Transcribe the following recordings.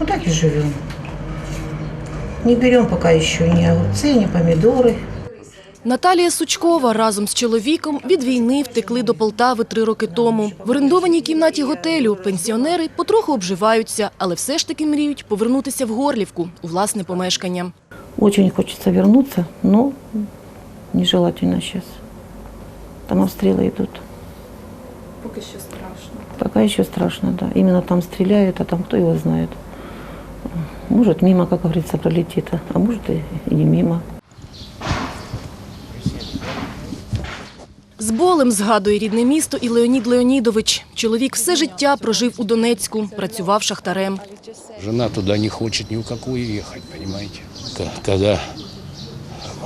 Ну так и живем. Не берем пока еще ни огурцы, ни помидоры. Наталія Сучкова разом з чоловіком від війни втекли до Полтави три роки тому. В орендованій кімнаті готелю пенсіонери потроху обживаються, але все ж таки мріють повернутися в Горлівку у власне помешкання. Очень хочется вернуться, но нежелательно сейчас. Там обстрелы идут. Поки що страшно. Пока еще страшно, да. Именно там стреляют, а там кто его знает. Может, мимо, как говорится, пролетит, а может и не мимо. З болем згадує рідне місто і Леонід Леонідович. Чоловік все життя прожив у Донецьку, працював шахтарем. Жена туда не хочет ни в какую ехать, понимаете? К- Когда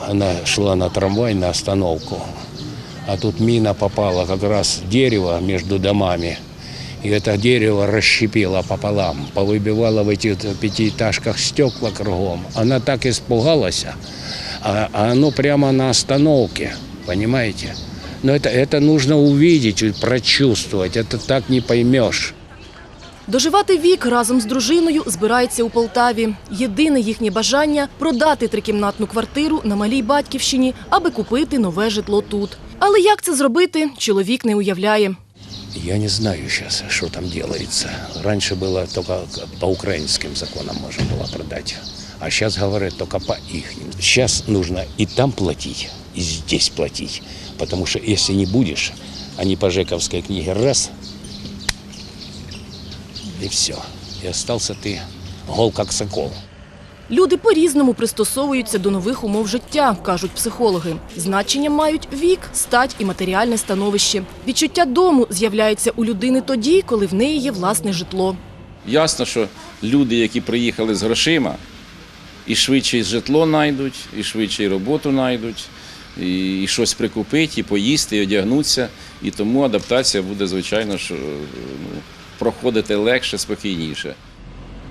она шла на трамвай на остановку, а тут мина попала как раз в дерево между домами, и это дерево расщепило пополам, повыбивало в этих пятиэтажках стекла кругом. Она так испугалась, а, а оно прямо на остановке, понимаете? Но это, это нужно увидеть, прочувствовать, это так не поймешь. Доживати вік разом з дружиною збирається у Полтаві. Єдине їхнє бажання – продати трикімнатну квартиру на малій батьківщині, аби купити нове житло тут. Але як це зробити, чоловік не уявляє. Я не знаю сейчас, что там делается. Раньше было только по украинским законам можно было продать. А сейчас говорят только по их. Сейчас нужно и там платить, и здесь платить. Потому что если не будешь, они по Жековской книге раз, и все. И остался ты гол как сокол. Люди по-різному пристосовуються до нових умов життя, кажуть психологи. Значення мають вік, стать і матеріальне становище. Відчуття дому з'являється у людини тоді, коли в неї є власне житло. Ясно, що люди, які приїхали з грошима, і швидше житло знайдуть, і швидше роботу знайдуть, і, і щось прикупити, і поїсти, і одягнутися. І тому адаптація буде, звичайно, що, ну, проходити легше, спокійніше.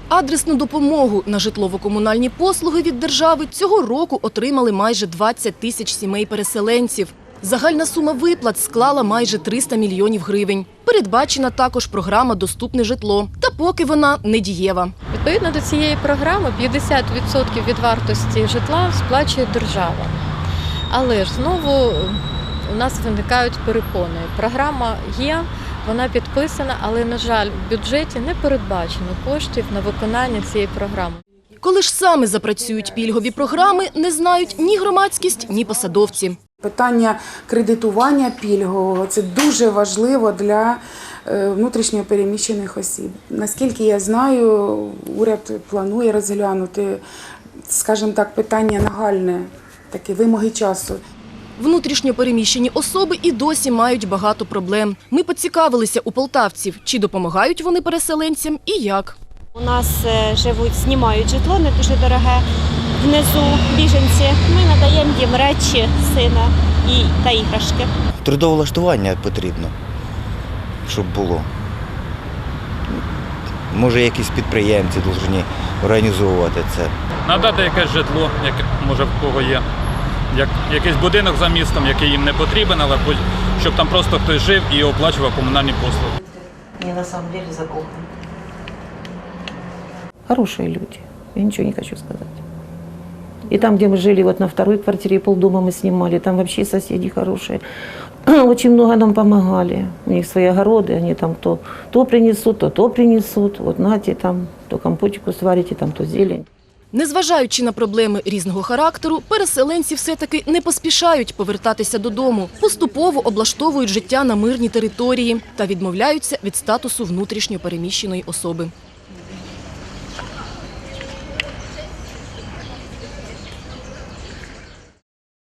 Адресну допомогу на житлово-комунальні послуги від держави цього року отримали майже 20 тисяч сімей переселенців. Загальна сума виплат склала майже 300 мільйонів гривень. Передбачена також програма Доступне житло. Та поки вона не дієва. Відповідно до цієї програми 50% від вартості житла сплачує держава. Але ж знову у нас виникають перепони. Програма є, вона підписана, але, на жаль, в бюджеті не передбачено коштів на виконання цієї програми. Коли ж саме запрацюють пільгові програми, не знають ні громадськість, ні посадовці. Питання кредитування пільгового це дуже важливо для е, внутрішньо переміщених осіб. Наскільки я знаю, уряд планує розглянути, скажімо так, питання нагальне, такі вимоги часу. Внутрішньо переміщені особи і досі мають багато проблем. Ми поцікавилися у полтавців, чи допомагають вони переселенцям і як. У нас е, живуть, знімають житло не дуже дороге. Внизу біженці. Ми надаємо їм речі сина і та іграшки. Трудовлаштування потрібно, щоб було. Може, якісь підприємці повинні організовувати це. надати якесь житло, яке може в кого є Як, якийсь будинок за містом, який їм не потрібен, але будь- щоб там просто хтось жив і оплачував комунальні послуги. Мне на самом деле закоханы. Хорошие люди. Я ничего не хочу сказать. И там, где мы жили, вот на второй квартире полдома мы снимали, там вообще соседи хорошие. Очень много нам помогали. У них свои огороды, они там то, то принесут, то то принесут. Вот нате там, то компотику сварите, там то зелень. Незважаючи на проблеми різного характеру, переселенці все-таки не поспішають повертатися додому, поступово облаштовують життя на мирній території та відмовляються від статусу внутрішньо переміщеної особи.